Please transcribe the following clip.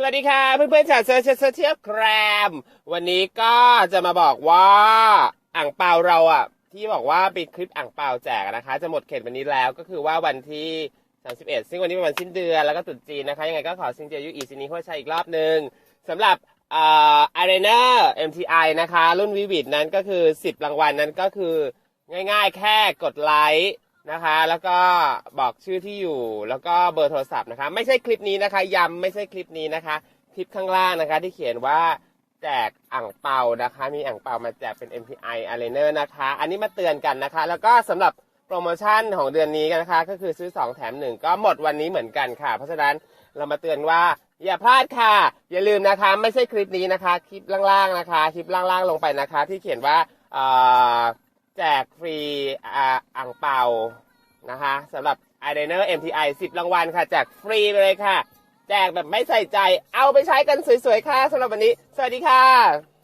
สวัสดีค่ะเพื่อนๆชาวโซเชียลโซเชียลแครมวันนี้ก็จะมาบอกว่าอ่างเปาเราอะ ที่บอกว่าเป็นคลิปอ่างเปาแจกนะคะ จะหมดเขตวันนี้แล้วก็คือว่าวันที่ 31 ซึ่งวันนี้เป็นวันสิ้นเดือนแล้วก็ตรุษจีนนะคะ ยังไงก็ขอซิงเจียยุอีซินีหัวชัยอีกรอบหนึ่งสำหรับอ่าอารีนา MTI นะคะ รุ่นวิวิดนั้นก็คือ 10 รางวัลนั้นก็คือง่ายๆ แค่กดไลค์ นะคะ แล้วก็บอกชื่อที่อยู่แล้วก็เบอร์โทรศัพท์นะคะ ไม่ใช่คลิปนี้นะคะย้ำไม่ใช่คลิปนี้นะคะ คลิปข้างล่างนะคะ ที่เขียนว่าแจกอ่างเปานะคะ มีอ่างเปามาแจกเป็น MPI a r e n a นะคะ อันนี้มาเตือนกันนะคะ แล้วก็สำหรับโปรโมชั่นของเดือนนี้กันนะคะ ก็คือซื้อ 2 แถม 1 ก็หมดวันนี้เหมือนกันค่ะ เพราะฉะนั้นเรามาเตือนว่าอย่าพลาดค่ะ อย่าลืมนะคะ ไม่ใช่คลิปนี้นะคะ คลิปล่างๆนะคะ คลิปล่างๆลงไปนะคะ ที่เขียนว่าอ่อ แจกฟรีอ่าอ่างเปานะคะสำหรับ i d e n e r MTI 10 รางวัลค่ะ แจกฟรีไปเลยค่ะ แจกแบบไม่ใส่ใจ เอาไปใช้กันสวยๆค่ะสำหรับวันนี้ สวัสดีค่ะ